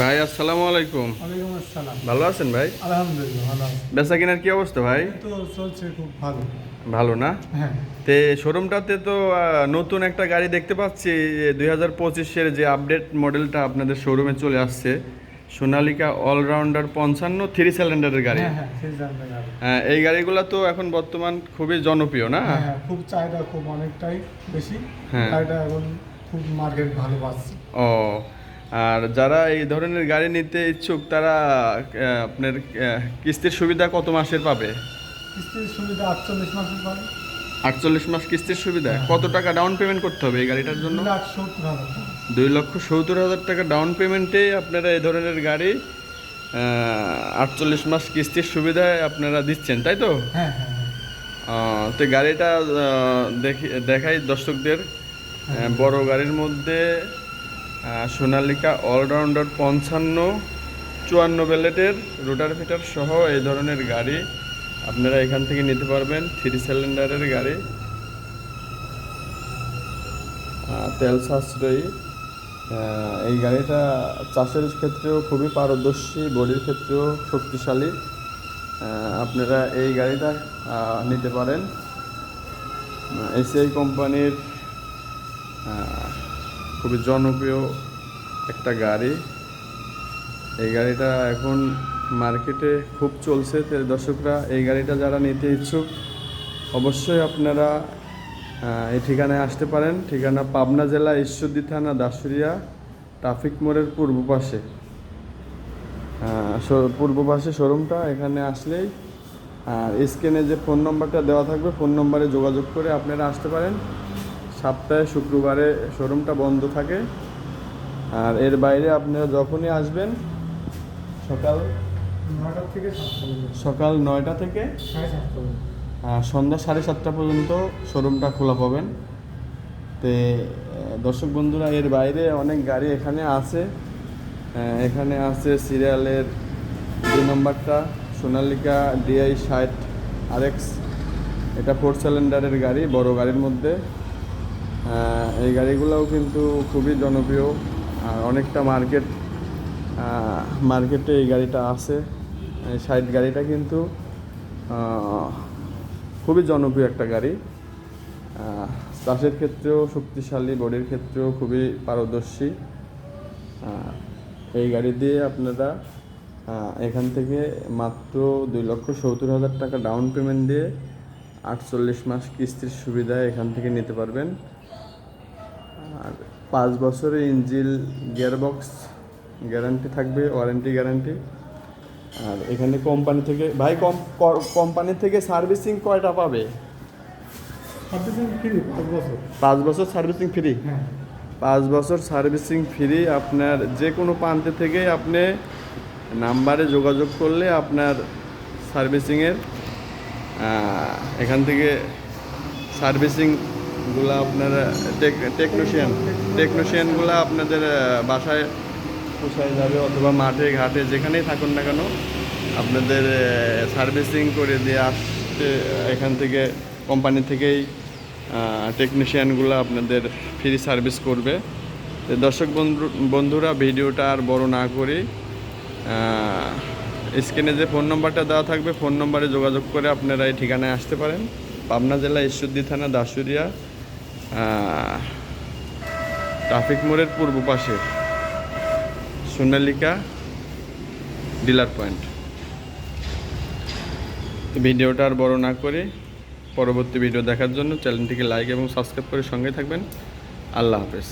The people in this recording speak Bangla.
ভাই আসসালামু আলাইকুম। ওয়ালাইকুম আসসালাম। ভালো আছেন ভাই? আলহামদুলিল্লাহ ভালো বেচা কেনার কি অবস্থা ভাই? তো চলছে খুব ভালো। ভালো না? হ্যাঁ। তে শোরুমটাতে তো নতুন একটা গাড়ি দেখতে পাচ্ছি দুই হাজার পঁচিশের যে আপডেট মডেলটা আপনাদের শোরুমে চলে আসছে সোনালিকা অলরাউন্ডার পঞ্চান্ন থ্রি সিলিন্ডারের গাড়ি। হ্যাঁ হ্যাঁ হ্যাঁ, এই গাড়িগুলো তো এখন বর্তমান খুবই জনপ্রিয় না? হ্যাঁ হ্যাঁ, খুব চাহিদা খুব অনেকটাই বেশি। হ্যাঁ। এখন খুব মার্কেট ভালো পাচ্ছে। ও আর যারা এই ধরনের গাড়ি নিতে ইচ্ছুক তারা আপনার কিস্তির সুবিধা কত মাসের পাবে? কিস্তির সুবিধা আটচল্লিশ মাসের পাবে। আটচল্লিশ মাস কিস্তির সুবিধা? কত টাকা ডাউন পেমেন্ট করতে হবে এই গাড়িটার জন্য? দুই লক্ষ সত্তর হাজার টাকা ডাউন পেমেন্টে আপনারা এই ধরনের গাড়ি আটচল্লিশ মাস কিস্তির সুবিধায় আপনারা দিচ্ছেন তাই তো? হ্যাঁ হ্যাঁ হ্যাঁ। তো গাড়িটা দেখি দেখাই দর্শকদের বড় গাড়ির মধ্যে সোনালিকা অলরাউন্ডার পঞ্চান্ন, চুয়ান্ন ব্যালেটের রোটার ফিটার সহ এই ধরনের গাড়ি আপনারা এখান থেকে নিতে পারবেন, থ্রি সিলিন্ডারের গাড়ি। তেল সাশ্রয়ী। এই গাড়িটা চাষের ক্ষেত্রেও খুবই পারদর্শী, বডির ক্ষেত্রেও শক্তিশালী। আপনারা এই গাড়িটা নিতে পারেন। এসিআই কোম্পানির খুবই জনপ্রিয় একটা গাড়ি। এই গাড়িটা এখন মার্কেটে খুব চলছে। দর্শকরা, এই গাড়িটা যারা নিতে ইচ্ছুক, অবশ্যই আপনারা এই ঠিকানায় আসতে পারেন। ঠিকানা পাবনা জেলা ঈশ্বরদী থানা দাসুরিয়া ট্রাফিক মোড়ের পূর্ব পাশে। পূর্ব পাশে শোরুমটা, এখানে আসলেই, আর স্ক্রিনে যে ফোন নম্বরটা দেওয়া থাকবে, ফোন নম্বরে যোগাযোগ করে আপনারা আসতে পারেন। সপ্তাহে শুক্রবারে শোরুমটা বন্ধ থাকে। আর এর বাইরে আপনারা যখনই আসবেন সকাল নয়টার থেকে সকাল নয়টা থেকে সন্ধ্যা সাড়ে সাতটা পর্যন্ত শোরুমটা খোলা পাবেন। তে দর্শক বন্ধুরা এর বাইরে অনেক গাড়ি এখানে আছে। এখানে আছে সিরিয়ালের দুই নম্বরটা সোনালিকা ডিআই ষাট আরএক্স। এটা ফোর সিলিন্ডারের গাড়ি বড় গাড়ির মধ্যে। এই গাড়িগুলোও কিন্তু খুবই জনপ্রিয়, আর অনেকটা মার্কেট মার্কেটে এই গাড়িটা আছে। এই ষাট গাড়িটা কিন্তু খুবই জনপ্রিয় একটা গাড়ি। চাষের ক্ষেত্রেও শক্তিশালী, বডির ক্ষেত্রেও খুবই পারদর্শী। এই গাড়ি দিয়ে আপনারা এখান থেকে মাত্র দুই লক্ষ সত্তর হাজার টাকা ডাউন পেমেন্ট দিয়ে আটচল্লিশ মাস কিস্তির সুবিধায় এখান থেকে নিতে পারবেন। আর পাঁচ বছরের ইঞ্জিল গিয়ারবক্স গ্যারান্টি থাকবে ওয়ারেন্টি গ্যারান্টি। আর এখানে কোম্পানি থেকে ভাই কম কোম্পানি থেকে সার্ভিসিং কয়টা পাবে? সার্ভিসিং ফ্রি পাঁচ বছর। পাঁচ বছর সার্ভিসিং ফ্রি? হ্যাঁ। পাঁচ বছর সার্ভিসিং ফ্রি আপনার যে কোনো প্রান্তে থেকে আপনি নাম্বারে যোগাযোগ করলে আপনার সার্ভিসিংয়ের এখান থেকে সার্ভিসিংগুলো আপনার টেকনিশিয়ান, টেকনিশিয়ানগুলো আপনাদের বাসায় পোষায় যাবে অথবা মাঠে, ঘাটে, যেখানেই থাকুন না কেন, আপনাদের সার্ভিসিং করে দিয়ে আসতে, এখান থেকে, কোম্পানি থেকেই টেকনিশিয়ানগুলো আপনাদের ফ্রি সার্ভিস করবে। দর্শক বন্ধু, বন্ধুরা, ভিডিওটা আর বড় না করে স্ক্রিনে যে ফোন নম্বরটা দেওয়া থাকবে, ফোন নম্বরে যোগাযোগ করে আপনারা এই ঠিকানায় আসতে পারেন। পাবনা জেলা ঈশ্বরদী থানা দাসুরিয়া ট্রাফিক মোড়ের পূর্ব পাশে সোনালিকা ডিলার পয়েন্ট। ভিডিওটা আর বড় না করে পরবর্তী ভিডিও দেখার জন্য চ্যানেলটিকে লাইক এবং সাবস্ক্রাইব করে সঙ্গে থাকবেন। আল্লাহ হাফেজ।